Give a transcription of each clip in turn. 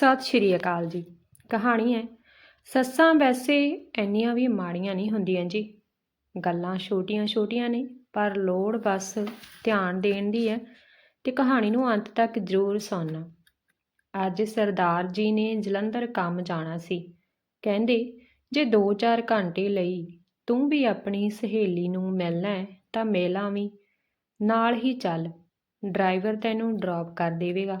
ਸਤਿ ਸ਼੍ਰੀ ਅਕਾਲ ਜੀ। ਕਹਾਣੀ ਹੈ, ਸੱਸਾਂ ਵੈਸੇ ਇੰਨੀਆਂ ਵੀ ਮਾੜੀਆਂ ਨਹੀਂ ਹੁੰਦੀਆਂ ਜੀ। ਗੱਲਾਂ ਛੋਟੀਆਂ ਛੋਟੀਆਂ ਨੇ, ਪਰ ਲੋੜ ਬਸ ਧਿਆਨ ਦੇਣ ਦੀ ਹੈ ਤੇ ਕਹਾਣੀ ਨੂੰ ਅੰਤ ਤੱਕ ਜ਼ਰੂਰ ਸੁਣਨਾ। ਅੱਜ ਸਰਦਾਰ ਜੀ ਨੇ ਜਲੰਧਰ ਕੰਮ ਜਾਣਾ ਸੀ। ਕਹਿੰਦੇ, ਜੇ 2-4 ਘੰਟੇ ਲਈ ਤੂੰ ਵੀ ਆਪਣੀ ਸਹੇਲੀ ਨੂੰ ਮਿਲਣਾ ਹੈ, ਤਾਂ ਮਿਲ ਆਵੀਂ। ਨਾਲ ਹੀ ਚੱਲ, ਡਰਾਈਵਰ ਤੈਨੂੰ ਡ੍ਰੌਪ ਕਰ ਦੇਵੇਗਾ।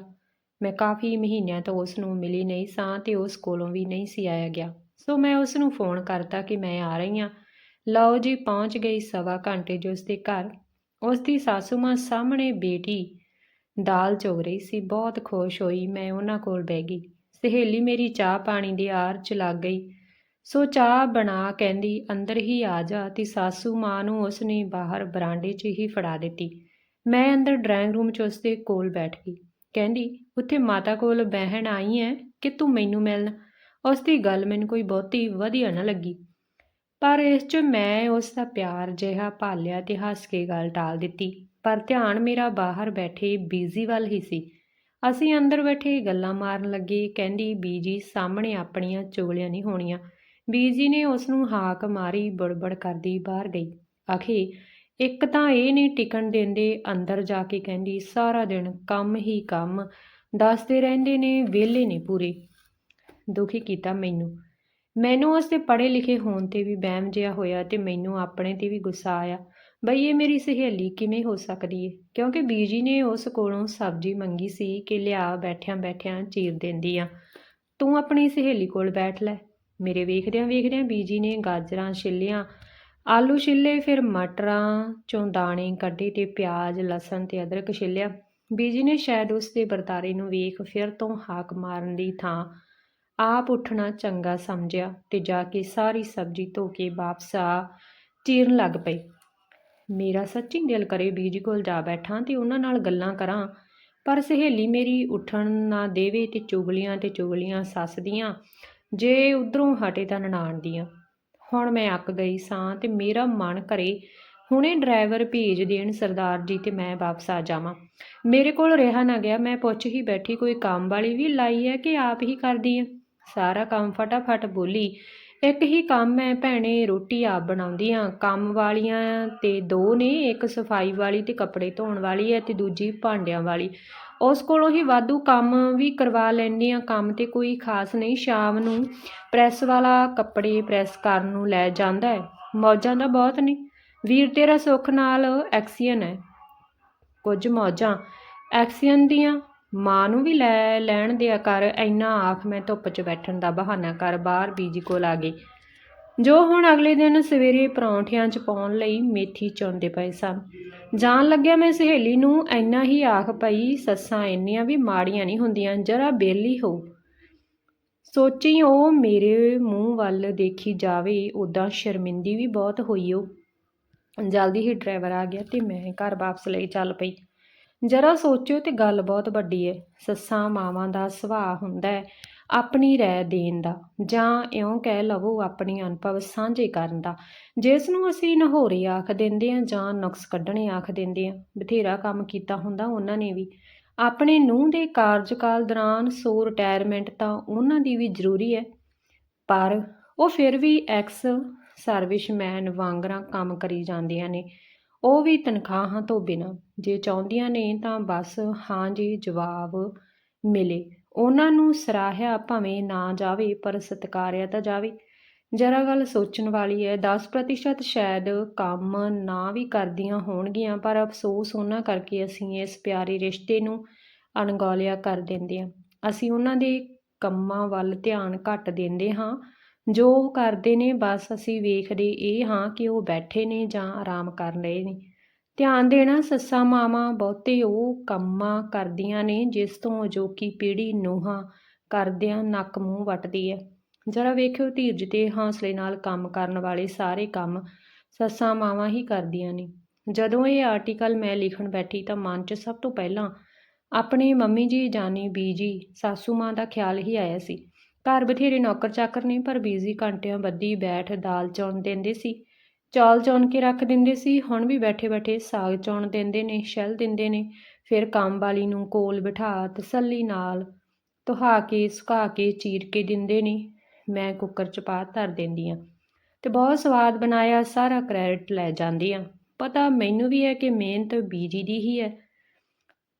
ਮੈਂ ਕਾਫੀ ਮਹੀਨਿਆਂ ਤੋਂ ਉਸ ਨੂੰ ਮਿਲੀ ਨਹੀਂ ਸਾਂ ਤੇ ਉਸ ਕੋਲੋਂ ਵੀ ਨਹੀਂ ਸੀ ਆਇਆ ਗਿਆ। ਸੋ ਮੈਂ ਉਸ ਨੂੰ ਫੋਨ ਕਰਤਾ ਕਿ ਮੈਂ ਆ ਰਹੀ ਹਾਂ। ਲਓ ਜੀ, ਪਹੁੰਚ ਗਈ ਸਵਾ ਘੰਟੇ ਜੋ ਉਸ ਦੇ ਘਰ। ਉਸ ਦੀ ਸਾਸੂ ਮਾਂ ਸਾਹਮਣੇ ਬੇਟੀ ਦਾਲ ਚੋਗ ਰਹੀ ਸੀ। ਬਹੁਤ ਖੁਸ਼ ਹੋਈ ਮੈਂ ਉਹਨਾਂ ਕੋਲ ਬਹਿ ਗਈ। ਸਹੇਲੀ ਮੇਰੀ ਚਾਹ ਪਾਣੀ ਦੀ ਆਰ ਚ ਲੱਗ ਗਈ। ਸੋ ਚਾਹ ਬਣਾ ਕਹਿੰਦੀ, ਅੰਦਰ ਹੀ ਆ ਜਾ। ਤੇ ਸਾਸੂ ਮਾਂ ਨੂੰ ਉਸਨੇ ਬਾਹਰ ਬਰਾਂਡੇ 'ਚ ਹੀ ਫੜਾ ਦਿੱਤੀ। ਮੈਂ ਅੰਦਰ ਡਰਾਇੰਗ ਰੂਮ 'ਚ ਉਸਦੇ ਕੋਲ ਬੈਠ ਗਈ। ਕਹਿੰਦੀ, ਉੱਥੇ ਮਾਤਾ ਕੋਲ ਬਹਿਣ ਆਈ ਐ ਕਿ ਤੂੰ ਮੈਨੂੰ ਮਿਲਣ। ਉਸ ਦੀ ਗੱਲ ਮੈਨੂੰ ਕੋਈ ਬਹੁਤੀ ਵਧੀਆ ਨਾ ਲੱਗੀ। ਪਰ ਇਸ 'ਚ ਮੈਂ ਉਸ ਦਾ ਪਿਆਰ ਜਿਹਾ ਭਾਲਿਆ ਤੇ ਹੱਸ ਕੇ ਗੱਲ ਟਾਲ ਦਿੱਤੀ। ਪਰ ਧਿਆਨ ਮੇਰਾ ਬਾਹਰ ਬੈਠੇ ਬੀਜੀ ਵੱਲ ਹੀ ਸੀ। ਅਸੀਂ ਅੰਦਰ ਬੈਠੇ ਗੱਲਾਂ ਮਾਰਨ ਲੱਗੇ, ਕਹਿੰਦੀ, ਬੀਜੀ, ਸਾਹਮਣੇ ਆਪਣੀਆਂ ਚੁਗਲੀਆਂ ਨਹੀਂ ਹੋਣੀਆਂ। ਬੀਜੀ ਨੇ ਉਸ ਨੂੰ ਹਾਕ ਮਾਰੀ, ਬੜਬੜ ਕਰਦੀ ਬਾਹਰ ਗਈ। ਆਖੇ ਇੱਕ ਤਾਂ ਇਹ ਨਹੀਂ ਟਿਕਣ ਦਿੰਦੇ ਅੰਦਰ ਜਾ ਕੇ ਕਹਿੰਦੀ, ਸਾਰਾ ਦਿਨ ਕੰਮ ਹੀ ਕੰਮ। ਦੱਸਦੇ ਰਹਿੰਦੇ ਨੇ, ਵਿਹਲੇ ਨੇ ਪੂਰੇ। ਦੁਖੀ ਕੀਤਾ ਮੈਨੂੰ। ਮੈਨੂੰ ਉਸ ਦੇ ਪੜ੍ਹੇ ਲਿਖੇ ਹੋਣ ਤੇ ਵੀ ਵਹਿਮ ਜਿਹਾ ਹੋਇਆ ਤੇ ਮੈਨੂੰ ਆਪਣੇ ਤੇ ਵੀ ਗੁੱਸਾ ਆਇਆ। ਬਈ, ਇਹ ਮੇਰੀ ਸਹੇਲੀ ਕਿਵੇਂ ਹੋ ਸਕਦੀ ਏ? ਕਿਉਂਕਿ ਬੀਜੀ ਨੇ ਉਸ ਕੋਲੋਂ ਸਬਜ਼ੀ ਮੰਗੀ ਸੀ ਕਿ ਲਿਆ ਬੈਠਿਆਂ ਬੈਠਿਆਂ ਚੀਰ ਦਿੰਦੀ ਆ। ਤੂੰ ਆਪਣੀ ਸਹੇਲੀ ਕੋਲ ਬੈਠ ਲੈ। ਮੇਰੇ ਵੇਖਦਿਆਂ ਵੇਖਦਿਆਂ ਬੀਜੀ ਨੇ ਗਾਜਰਾਂ, ਛਿੱਲੀਆਂ ਆਲੂ ਛਿੱਲੇ, ਫਿਰ ਮਟਰਾਂ ਚੋਂ ਦਾਣੇ ਕੱਢੇ ਤੇ ਪਿਆਜ਼, ਲਸਣ ਤੇ ਅਦਰਕ ਛਿੱਲਿਆ। ਬੀਜੀ ਨੇ ਸ਼ਾਇਦ ਉਸ ਦੇ ਵਰਤਾਰੇ ਨੂੰ ਵੇਖ ਫਿਰ ਤੋਂ ਹਾਕ ਮਾਰਨ ਦੀ ਥਾਂ ਆਪ ਉੱਠਣਾ ਚੰਗਾ ਸਮਝਿਆ ਤੇ ਜਾ ਕੇ ਸਾਰੀ ਸਬਜ਼ੀ ਧੋ ਕੇ ਵਾਪਸ ਆ ਚੀਰਨ ਲੱਗ ਪਈ। ਮੇਰਾ ਸੱਚੀ ਦਿਲ ਕਰੇ ਬੀਜੀ ਕੋਲ ਜਾ ਬੈਠਾਂ ਤੇ ਉਹਨਾਂ ਨਾਲ ਗੱਲਾਂ ਕਰਾਂ, ਪਰ ਸਹੇਲੀ ਮੇਰੀ ਉੱਠਣ ਨਾ ਦੇਵੇ ਤੇ ਚੁਗਲੀਆਂ ਤੇ ਚੁਗਲੀਆਂ ਸੱਸ ਦੀਆਂ ਜੇ ਉਧਰੋਂ ਹਟੇ ਤਾਂ ਨਨਾਣ ਦੀਆਂ। ਹੁਣ ਮੈਂ ਅੱਕ ਗਈ ਸਾਂ ਤੇ ਮੇਰਾ ਮਨ ਕਰੇ ਹੁਣੇ ਡਰਾਈਵਰ ਭੇਜ ਦੇਣ ਸਰਦਾਰ ਜੀ ਤੇ ਮੈਂ ਵਾਪਸ ਆ ਜਾਵਾਂ। ਮੇਰੇ ਕੋਲ ਰਿਹਾ ਨਾ ਗਿਆ, ਮੈਂ ਪੁੱਛ ਹੀ ਬੈਠੀ, ਕੋਈ ਕੰਮ ਵਾਲੀ ਵੀ ਲਾਈ ਹੈ ਕਿ ਆਪ ਹੀ ਕਰਦੀ ਹੈ? ਸਾਰਾ ਕੰਮ ਫਟਾਫਟ ਬੋਲੀ, ਇੱਕ ਹੀ ਕੰਮ ਹੈ ਭੈਣੇ ਰੋਟੀ ਆਪ ਬਣਾਉਂਦੀ ਆ ਕੰਮ ਵਾਲੀਆਂ ਤੇ ਦੋ ਨੇ, ਇੱਕ ਸਫ਼ਾਈ ਵਾਲੀ ਤੇ ਕੱਪੜੇ ਧੋਣ ਵਾਲੀ ਹੈ ਤੇ ਦੂਜੀ ਭਾਂਡਿਆਂ ਵਾਲੀ। ਉਸ ਕੋਲੋਂ ਹੀ ਵਾਧੂ ਕੰਮ ਵੀ ਕਰਵਾ ਲੈਂਦੀ ਹਾਂ। ਕੰਮ ਤੇ ਕੋਈ ਖਾਸ ਨਹੀਂ, ਸ਼ਾਮ ਨੂੰ ਪ੍ਰੈਸ ਵਾਲਾ ਕੱਪੜੇ ਪ੍ਰੈਸ ਕਰਨ ਨੂੰ ਲੈ ਜਾਂਦਾ ਹੈ। ਮੌਜਾਂ ਦਾ ਬਹੁਤ ਨਹੀਂ ਵੀਰ ਤੇਰਾ ਸੁੱਖ ਨਾਲ ਐਕਸੀਅਨ ਹੈ। ਕੁਝ ਮੌਜਾਂ। ਐਕਸੀਅਨ ਦੀਆਂ ਮਾਂ ਨੂੰ ਵੀ ਲੈ ਲੈਣ ਦਿਆ ਕਰ। ਇੰਨਾ ਆਖ, ਮੈਂ ਧੁੱਪ 'ਚ ਬੈਠਣ ਦਾ ਬਹਾਨਾ ਕਰ। ਬਾਹਰ ਬੀਜੀ ਕੋਲ ਆ ਗਈ। ਜੋ ਹੁਣ ਅਗਲੇ ਦਿਨ ਸਵੇਰੇ ਪਰੌਂਠਿਆਂ 'ਚ ਪਾਉਣ ਲਈ ਮੇਥੀ ਚੁਣਦੇ ਪਏ ਸਨ। ਜਾਣ ਲੱਗਿਆ ਮੈਂ ਸਹੇਲੀ ਨੂੰ ਇੰਨਾ ਹੀ ਆਖ ਪਈ, ਸੱਸਾਂ ਇੰਨੀਆਂ ਵੀ ਮਾੜੀਆਂ ਨਹੀਂ ਹੁੰਦੀਆਂ, ਜਰਾ ਬੇਲੀ ਹੋ। ਸੋਚੀ ਉਹ ਮੇਰੇ ਮੂੰਹ ਵੱਲ ਦੇਖੀ ਜਾਵੇ ਉਦਾਂ ਸ਼ਰਮਿੰਦੀ ਵੀ ਬਹੁਤ ਹੋਈ ਉਹ ਜਲਦੀ ਹੀ ਡਰਾਈਵਰ ਆ ਗਿਆ ਤੇ ਮੈਂ ਘਰ ਵਾਪਸ ਲਈ ਚੱਲ ਪਈ। ਜਰਾ ਸੋਚਿਓ ਤੇ ਗੱਲ ਬਹੁਤ ਵੱਡੀ ਹੈ ਸੱਸਾਂ ਮਾਵਾਂ ਦਾ ਸੁਭਾਅ ਹੁੰਦਾ ਹੈ ਆਪਣੀ ਰਾਏ ਦੇਣ ਦਾ ਜਾਂ ਇਉਂ ਕਹਿ ਲਵੋ ਆਪਣੀ ਅਨੁਭਵ ਸਾਂਝੇ ਕਰਨ ਦਾ। ਜਿਸ ਨੂੰ ਅਸੀਂ ਨਹੋਰੇ ਆਖ ਦਿੰਦੇ ਆ ਜਾਂ ਨੁਕਸ ਕੱਢਣੇ ਆਖ ਦਿੰਦੇ ਆ ਬਥੇਰਾ ਕੰਮ ਕੀਤਾ ਹੁੰਦਾ ਉਹਨਾਂ ਨੇ ਵੀ। ਆਪਣੇ ਨੂੰਹ ਦੇ ਕਾਰਜਕਾਲ ਦੌਰਾਨ ਸੋ ਰਿਟਾਇਰਮੈਂਟ ਤਾਂ ਉਹਨਾਂ ਦੀ ਵੀ ਜ਼ਰੂਰੀ ਹੈ। ਪਰ ਉਹ ਫਿਰ ਵੀ ਐਕਸ ਸਰਵਿਸਮੈਨ ਵਾਂਗਰਾਂ ਕੰਮ ਕਰੀ ਜਾਂਦੀਆਂ ਨੇ। ਉਹ ਵੀ ਤਨਖਾਹਾਂ ਤੋਂ ਬਿਨਾਂ। ਜੇ ਚਾਹੁੰਦੀਆਂ ਨੇ ਤਾਂ ਬਸ ਹਾਂ ਜੀ ਜਵਾਬ ਮਿਲੇ। ਉਹਨਾਂ ਨੂੰ ਸਰਾਹਿਆ ਭਾਵੇਂ ਨਾ ਜਾਵੇ, ਪਰ ਸਤਿਕਾਰਿਆ ਤਾਂ ਜਾਵੇ। ਜਰਾ ਗੱਲ ਸੋਚਣ ਵਾਲੀ ਹੈ 10% ਸ਼ਾਇਦ ਕੰਮ ਨਾ ਵੀ ਕਰਦੀਆਂ ਹੋਣਗੀਆਂ, ਪਰ ਅਫਸੋਸ ਉਹਨਾਂ ਕਰਕੇ ਅਸੀਂ ਇਸ ਪਿਆਰੇ ਰਿਸ਼ਤੇ ਨੂੰ ਅਣਗੌਲਿਆ ਕਰ ਦਿੰਦੇ ਹਾਂ। ਅਸੀਂ ਉਹਨਾਂ ਦੇ ਕੰਮਾਂ ਵੱਲ ਧਿਆਨ ਘੱਟ ਦਿੰਦੇ ਹਾਂ। ਜੋ ਉਹ ਕਰਦੇ ਨੇ, ਬਸ ਅਸੀਂ ਵੇਖਦੇ ਇਹ ਹਾਂ ਕਿ ਉਹ ਬੈਠੇ ਨੇ ਜਾਂ ਆਰਾਮ ਕਰ ਰਹੇ ਨੇ। ਧਿਆਨ ਦੇਣਾ, ਸੱਸਾਂ ਮਾਵਾਂ ਬਹੁਤੇ ਉਹ ਕੰਮਾਂ ਕਰਦੀਆਂ ਨੇ ਜਿਸ ਤੋਂ ਅਜੋਕੀ ਪੀੜ੍ਹੀ ਨੂੰਹਾਂ ਕਰਦਿਆਂ ਨੱਕ ਮੂੰਹ ਵੱਟਦੀ ਹੈ ਜਰਾ ਵੇਖਿਓ ਧੀਰਜ ਤੇ ਹੌਸਲੇ ਨਾਲ ਕੰਮ ਕਰਨ ਵਾਲੇ ਸਾਰੇ ਕੰਮ ਸੱਸਾਂ ਮਾਵਾਂ ਹੀ ਕਰਦੀਆਂ ਨੇ। ਜਦੋਂ ਇਹ ਆਰਟੀਕਲ ਮੈਂ ਲਿਖਣ ਬੈਠੀ ਤਾਂ ਮਨ 'ਚ ਸਭ ਤੋਂ ਪਹਿਲਾਂ ਆਪਣੇ ਮੰਮੀ ਜੀ ਜਾਨੀ ਬੀਜੀ ਸਾਸੂ ਮਾਂ ਦਾ ਖਿਆਲ ਹੀ ਆਇਆ ਸੀ। ਘਰ ਬਥੇਰੇ ਨੌਕਰ ਚਾਕਰ ਨੇ ਪਰ ਬੀਜੀ ਘੰਟਿਆਂ ਬੱਦੀ ਬੈਠ ਦਾਲ ਚੌਣ ਦਿੰਦੇ ਸੀ। ਚੌਲ ਚੌਣ ਕੇ ਰੱਖ ਦਿੰਦੇ ਸੀ, ਹੁਣ ਵੀ ਬੈਠੇ ਬੈਠੇ ਸਾਗ ਚੌਣ ਦਿੰਦੇ ਨੇ ਸ਼ੈਲ ਦਿੰਦੇ ਨੇ, ਫਿਰ ਕੰਮ ਵਾਲੀ ਨੂੰ ਕੋਲ ਬਿਠਾ ਤਸੱਲੀ ਨਾਲ ਧੁਹਾ ਕੇ, ਸੁਕਾ ਕੇ, ਚੀਰ ਕੇ ਦਿੰਦੇ ਨੇ, ਮੈਂ ਕੁੱਕਰ 'ਚ ਪਾ ਧਰ ਦਿੰਦੀ ਆ। ਤੇ ਬਹੁਤ ਸਵਾਦ ਬਣਾਇਆ, ਸਾਰਾ ਕ੍ਰੈਡਿਟ ਲੈ ਜਾਂਦੀ ਆ। ਪਤਾ ਮੈਨੂੰ ਵੀ ਹੈ ਕਿ ਮਿਹਨਤ ਬੀਜੀ ਦੀ ਹੀ ਹੈ।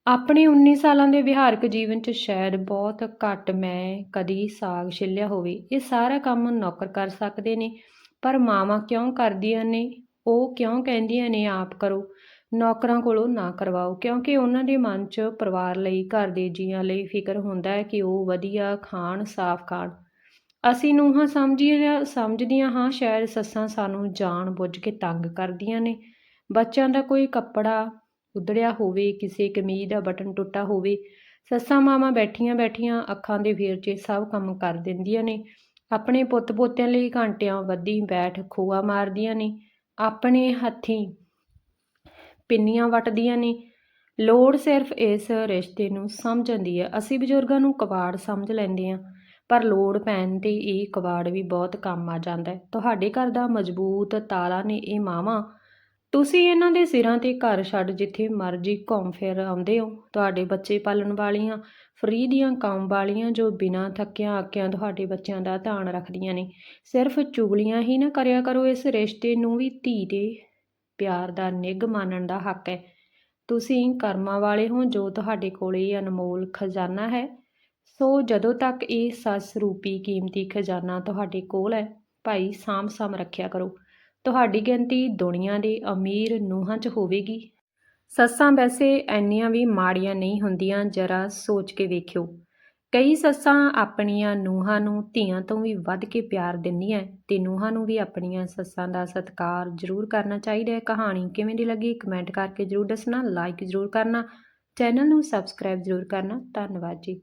ਆਪਣੇ 19 ਸਾਲਾਂ ਦੇ ਵਿਹਾਰਕ ਜੀਵਨ 'ਚ ਸ਼ਾਇਦ ਬਹੁਤ ਘੱਟ ਮੈਂ ਕਦੀ ਸਾਗ ਛਿੱਲਿਆ ਹੋਵੇ। ਇਹ ਸਾਰਾ ਕੰਮ ਨੌਕਰ ਕਰ ਸਕਦੇ ਨੇ। ਪਰ ਮਾਵਾਂ ਕਿਉਂ ਕਰਦੀਆਂ ਨੇ? ਉਹ ਕਿਉਂ ਕਹਿੰਦੀਆਂ ਨੇ, ਆਪ ਕਰੋ। ਨੌਕਰਾਂ ਕੋਲੋਂ ਨਾ ਕਰਵਾਓ, ਕਿਉਂਕਿ ਉਹਨਾਂ ਦੇ ਮਨ 'ਚ ਪਰਿਵਾਰ ਲਈ, ਘਰ ਦੇ ਜੀਆਂ ਲਈ ਫਿਕਰ ਹੁੰਦਾ ਹੈ ਕਿ ਉਹ ਵਧੀਆ ਖਾਣ, ਸਾਫ਼ ਖਾਣ। ਅਸੀਂ ਨੂੰਹਾਂ ਸਮਝੀਆਂ ਸਮਝਦੀਆਂ ਹਾਂ, ਸ਼ਾਇਦ ਸੱਸਾਂ ਸਾਨੂੰ ਜਾਣ ਬੁੱਝ ਕੇ ਤੰਗ ਕਰਦੀਆਂ ਨੇ। ਬੱਚਿਆਂ ਦਾ ਕੋਈ ਕੱਪੜਾ ਉਧੜਿਆ ਹੋਵੇ, ਕਿਸੇ ਕਮੀਜ਼ ਦਾ ਬਟਨ ਟੁੱਟਾ ਹੋਵੇ, ਸੱਸਾਂ ਮਾਵਾਂ ਬੈਠੀਆਂ ਬੈਠੀਆਂ ਅੱਖਾਂ ਦੇ ਫੇਰ 'ਚ ਸਭ ਕੰਮ ਕਰ ਦਿੰਦੀਆਂ ਨੇ। ਆਪਣੇ ਪੁੱਤ ਪੋਤਿਆਂ ਲਈ ਘੰਟਿਆਂ ਵੱਧੀ ਬੈਠ ਖੋਆ ਮਾਰਦੀਆਂ ਨੇ, ਆਪਣੇ ਹੱਥੀਂ ਪਿੰਨੀਆਂ ਵੱਟਦੀਆਂ ਨੇ। ਲੋੜ ਸਿਰਫ ਇਸ ਰਿਸ਼ਤੇ ਨੂੰ ਸਮਝਣ ਦੀ ਹੈ। ਅਸੀਂ ਬਜ਼ੁਰਗਾਂ ਨੂੰ ਕਬਾੜ ਸਮਝ ਲੈਂਦੇ ਹਾਂ, ਪਰ ਲੋੜ ਪੈਣ ਤੇ ਇਹ ਕਬਾੜ ਵੀ ਬਹੁਤ ਕੰਮ ਆ ਜਾਂਦਾ ਹੈ। ਤੁਹਾਡੇ ਘਰ ਦਾ ਮਜ਼ਬੂਤ ਤਾਲਾ ਨੇ ਇਹ ਮਾਵਾਂ ਤੁਸੀਂ ਇਹਨਾਂ ਦੇ ਸਿਰਾਂ ਤੇ ਘਰ ਛੱਡ ਜਿੱਥੇ ਮਰਜ਼ੀ ਘੁੰਮ ਫਿਰ ਆਉਂਦੇ ਹੋ। ਤੁਹਾਡੇ ਬੱਚੇ ਪਾਲਣ ਵਾਲੀਆਂ, ਫਰੀ ਦੀਆਂ ਕੰਮ ਵਾਲੀਆਂ ਜੋ ਬਿਨਾਂ ਥੱਕਿਆਂ ਆਕਿਆਂ ਤੁਹਾਡੇ ਬੱਚਿਆਂ ਦਾ ਧਿਆਨ ਰੱਖਦੀਆਂ ਨੇ, ਸਿਰਫ ਚੁਗਲੀਆਂ ਹੀ ਨਾ ਕਰਿਆ ਕਰੋ। ਇਸ ਰਿਸ਼ਤੇ ਨੂੰ ਵੀ ਧੀ ਦੇ ਪਿਆਰ ਦਾ ਨਿੱਘ ਮਾਨਣ ਦਾ ਹੱਕ ਹੈ। ਤੁਸੀਂ ਕਰਮਾਂ ਵਾਲੇ ਹੋ ਜੋ ਤੁਹਾਡੇ ਕੋਲ ਇਹ ਅਨਮੋਲ ਖਜ਼ਾਨਾ ਹੈ। ਸੋ ਜਦੋਂ ਤੱਕ ਇਹ ਸੱਸ ਰੂਪੀ ਕੀਮਤੀ ਖਜ਼ਾਨਾ ਤੁਹਾਡੇ ਕੋਲ ਹੈ, ਭਾਈ ਸਾਂਭ ਸਾਂਭ ਰੱਖਿਆ ਕਰੋ। ਤੁਹਾਡੀ ਗਿਣਤੀ ਦੁਨੀਆ ਦੇ ਅਮੀਰ ਨੂੰਹਾਂ 'ਚ ਹੋਵੇਗੀ। ਸੱਸਾਂ ਵੈਸੇ ਇੰਨੀਆਂ ਵੀ ਮਾੜੀਆਂ ਨਹੀਂ ਹੁੰਦੀਆਂ, ਜਰਾ ਸੋਚ ਕੇ ਵੇਖਿਓ। ਕਈ ਸੱਸਾਂ ਆਪਣੀਆਂ ਨੂੰਹਾਂ ਨੂੰ ਧੀਆਂ ਤੋਂ ਵੀ ਵੱਧ ਕੇ ਪਿਆਰ ਦਿੰਦੀਆਂ ਤੇ ਨੂੰਹਾਂ ਨੂੰ ਵੀ ਆਪਣੀਆਂ ਸੱਸਾਂ ਦਾ ਸਤਿਕਾਰ ਜ਼ਰੂਰ ਕਰਨਾ ਚਾਹੀਦਾ ਹੈ ਕਹਾਣੀ ਕਿਵੇਂ ਦੀ ਲੱਗੀ, ਕਮੈਂਟ ਕਰਕੇ ਜ਼ਰੂਰ ਦੱਸਣਾ ਲਾਈਕ ਜ਼ਰੂਰ ਕਰਨਾ, ਚੈਨਲ ਨੂੰ ਸਬਸਕ੍ਰਾਈਬ ਜ਼ਰੂਰ ਕਰਨਾ। ਧੰਨਵਾਦ ਜੀ।